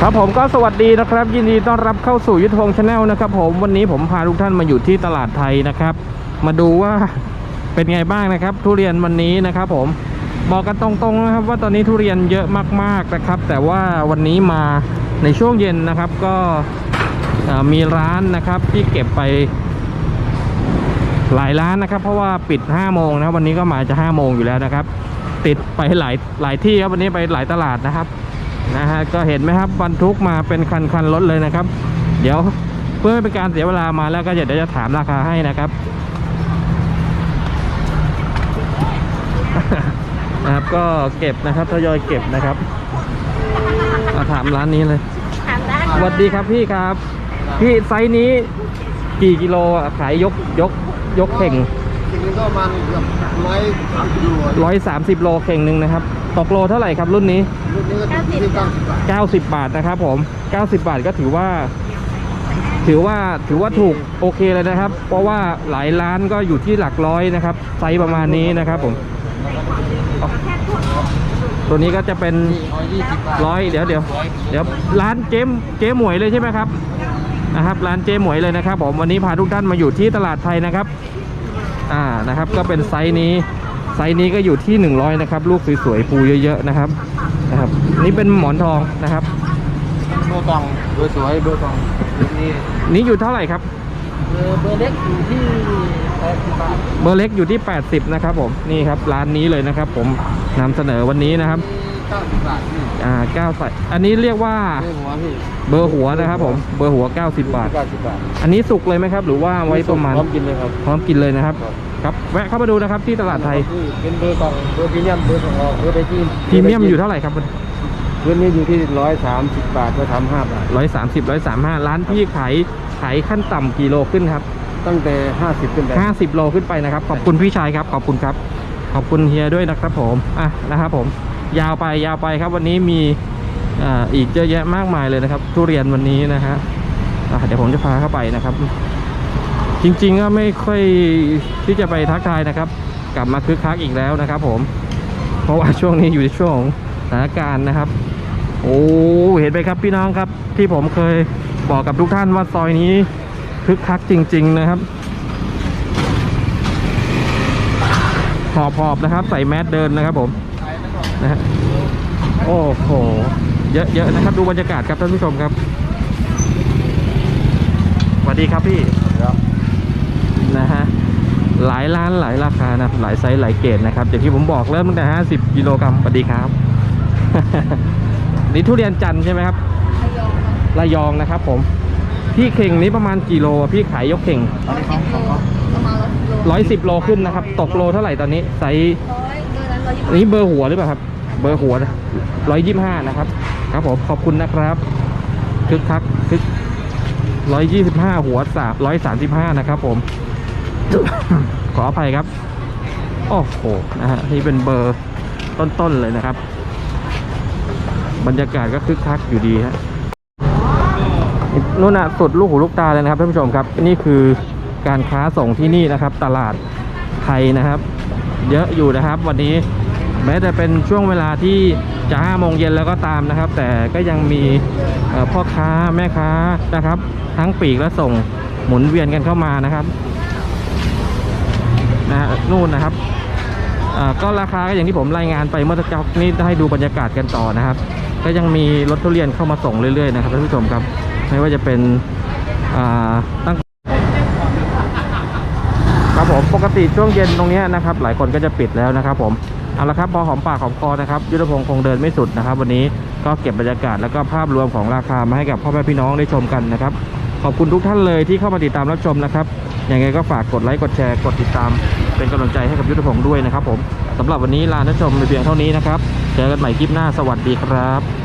ครับผมก็สวัสดีนะครับ ยินดีต้อนรับเข้าสู่ยุทธพงศ์ชาแนลนะครับ ผมวันนี้ผมพาทุกท่านมาอยู่ที่ตลาดไทยนะครับ มาดูว่าเป็นไงบ้างนะครับ ทุเรียนวันนี้นะครับ ผมบอกกันตรงๆนะครับ ว่าตอนนี้ทุเรียนเยอะมากๆนะครับ แต่ว่าวันนี้มาในช่วงเย็นนะครับ ก็มีร้านนะครับที่เก็บไปหลายร้านนะครับ เพราะว่าปิด5โมงนะวันนี้ก็มาจะ5โมงอยู่แล้วนะครับ ติดไปหลายหลายที่ครับวันนี้ไปหลายตลาดนะครับนะฮะก็เห็นไหมครับบรรทุกมาเป็นคันคันรถเลยนะครับ เดี๋ยวเพื่อไม่เป็นการเสียเวลามาแล้วก็เดี๋ยวจะถามราคาให้นะครับนะครับก็เก็บนะครับทยอยเก็บนะครับมาถามร้านนี้เลยถามได้สวัสดีครับพี่ครับ พี่ไซส์นี้กี่กิโลอะขายยกยกยกเข่ง จริงๆก็ประมาณเกือบร้อยสามสิบโลร้อยสามสิบโลเข่งหนึ่งนะครับตกโลเท่าไหร่ครับรุ่นนี้ รุ่นนี้ก็ที่เก้าสิบบาท90 บาทนะครับผม 90 บาทก็ถือว่า ถือว่าถือว่าถูกโอเคเลยนะครับ เพราะว่าหลายร้านก็อยู่ที่หลักร้อยนะครับ ไซส์ประมาณนี้นะครับผม ตัวนี้ก็จะเป็นร้อยยี่สิบบาทร้อยเดี๋ยวเดี๋ยวเดี๋ยวร้านเจ๊มเจ๊หมวยเลยใช่ไหมครับนะครับ ร้านเจ๊หมวยเลยนะครับผมวันนี้พาทุกท่านมาอยู่ที่ตลาดไทยนะครับ อ่านะครับ ก็เป็นไซส์นี้ไซส์นี้ก็อยู่ที่ 100 นะครับ ลูกสวยๆภูเยอะๆนะครับนะครับ นี่เป็นหมอนทองนะครับเบอร์ตองเบอร์สวยเบอร์ตองนี่นี่อยู่เท่าไหร่ครับเบอร์เบอร์เล็กอยู่ที่แปดสิบบาทเบอร์เล็กอยู่ที่ 80 นะครับผมนี่ครับร้านนี้เลยนะครับ ผมนำเสนอวันนี้นะครับเก้าสิบบาทพี่อ่า9ใส่อันนี้เรียกว่าเรื่องหัวพี่เบอร์หัวนะครับผมเบอร์หัว 90 บาท เก้าสิบบาทอันนี้สุกเลยไหมครับ หรือว่าไว้ประมาณพร้อมกินเลยครับ พร้อมกินเลยนะครับ ครับ ครับแวะเข้ามาดูนะครับที่ตลาดไทยเป็นเบอร์ตองเบอร์พรีเมียมเบอร์ของเราเบอร์ไดจีนพรีเมียมอยู่เท่าไหร่ครับเบอร์นี้อยู่ที่ร้อยสามสิบบาทเบอร์สามห้าบาท ร้อยสามสิบร้อยสามห้าร้านพี่ขายขายขั้นต่ำกี่โลขึ้นครับ ตั้งแต่ห้าสิบขึ้นไปห้าสิบโลขึ้นไปนะครับ ขอบคุณพี่ชายครับ ขอบคุณครับ ขอบคุณเฮียด้วยนะครับผม อะนะครับผม ยาวไปยาวไปครับวันนี้มีอ่าอีกเยอะแยะมากมายเลยนะครับ ทุเรียนวันนี้นะฮะอะเดี๋ยวผมจะพาเข้าไปนะครับ จริงๆก็ไม่ค่อยที่จะไปทักทายนะครับ กลับมาคึกคักอีกแล้วนะครับ ผม เพราะว่าช่วงนี้อยู่ในช่วงสถานการณ์นะครับ โอ้เห็นไหมครับพี่น้องครับ ที่ผมเคยบอกกับทุกท่านว่าซอยนี้คึกคักจริง ๆ นะครับหอบๆนะครับ ใส่แมสเดินนะครับผม นะฮะโอ้โหเยอะๆนะครับดูบรรยากาศครับท่านผู้ชมครับสวัสดีครับพี่ครับนะฮะหลายร้านหลายราคานะหลายไซส์หลายเกรดนะครับอย่างที่ผมบอกเริ่มตั้งแต่ 50กิโลกรัมสวัสดีครับ นี่ทุเรียนจันทร์ใช่ไหมครับระยองนะครับ ผมพี่เข่งนี้ประมาณกี่โลอะพี่ขายยกเข่งประมาณร้ร้อยสิบโลขึ้นนะครับ ตกโลเท่าไหร่ตอนนี้ไซส์อยเดือนนั้นร้อยยี่อันนี้เบอร์หัวหรือเปล่าครับ เบอร์หัวร้อยยี่ห้านะครับ ครับผมขอบคุณนะครับคึกคักคึกร้อยยี่สิบห้าหัวสามร้อยสามสิบห้านะครับ ผม ขออภัยครับโอ้โหนะฮะนี่เป็นเบอร์ต้นๆเลยนะครับ บรรยากาศก็คึกคักอยู่ดีฮะนู่นน่ะสุดลูกหูลูกตาเลยนะครับท่านผู้ชมครับ นี่คือการค้าส่งที่นี่นะครับ ตลาดไทยนะครับ เยอะอยู่นะครับ วันนี้ แม้แต่เป็นช่วงเวลาที่จะห้าโมงเย็นแล้วก็ตามนะครับ แต่ก็ยังมีพ่อค้าแม่ค้านะครับ ทั้งปีกและส่งหมุนเวียนกันเข้ามานะครับนะฮะนู่นนะครับอ่อก็ราคาก็อย่างที่ผมรายงานไปเมื่อสักครู่นี้ให้ดูบรรยากาศกันต่อนะครับ ก็ยังมีรถทุเรียนเข้ามาส่งเรื่อยๆนะครับท่านผู้ชมครับไม่ว่าจะเป็นอ่าตั้งครับผมปกติช่วงเย็นตรงนี้นะครับ หลายคนก็จะปิดแล้วนะครับผม เอาละครับพอหอมปากหอมคอนะครับยุทธพงศ์คงเดินไม่สุดนะครับ วันนี้ก็เก็บบรรยากาศแล้วก็ภาพรวมของราคามาให้กับพ่อแม่พี่น้องได้ชมกันนะครับขอบคุณทุกท่านเลยที่เข้ามาติดตามรับชมนะครับยังไงก็ฝากกดไลค์กดแชร์กดติดตาม เป็นกำลังใจให้กับยุทธพงศ์ด้วยนะครับผมสำหรับวันนี้ลาท่านผู้ชมไปเพียงเท่านี้นะครับเจอกันใหม่คลิปหน้าสวัสดีครับ